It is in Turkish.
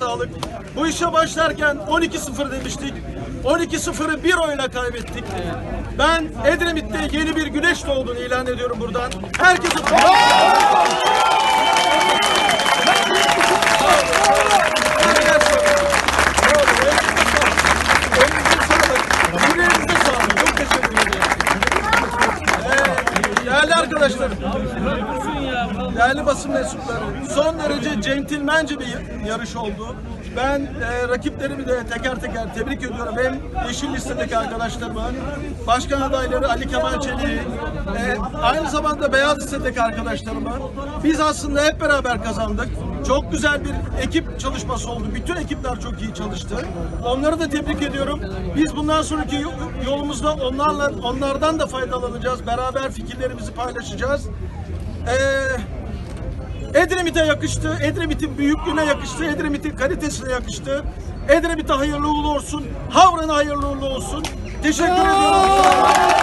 Sağlık. Bu işe başlarken 12-0 demiştik. 12-0'ı bir oyla kaybettik. Ben Edremit'te yeni bir güneş doğduğunu ilan ediyorum buradan. Herkese Yüreğinize sağlık. Çok teşekkür ederim. Ee, Değerli arkadaşlarım, değerli basın mensupları, son derece centilmence bir yarış oldu. Ben e, rakiplerimi de teker teker tebrik ediyorum. Hem Yeşil Liste'deki arkadaşlarımı, başkan adayları Ali Kemal Çelik'i, e, aynı zamanda Beyaz Liste'deki arkadaşlarımı. Biz aslında hep beraber kazandık. Çok güzel bir ekip çalışması oldu. Bütün ekipler çok iyi çalıştı. Onları da tebrik ediyorum. Biz bundan sonraki yo- yolumuzda onlarla onlardan da faydalanacağız. Beraber fikirlerimizi paylaşacağız. Ee, Edremit'e yakıştı. Edremit'in büyüklüğüne yakıştı. Edremit'in kalitesine yakıştı. Edremit'e hayırlı uğurlu olsun. Havran'a hayırlı uğurlu olsun. Teşekkür ediyorum.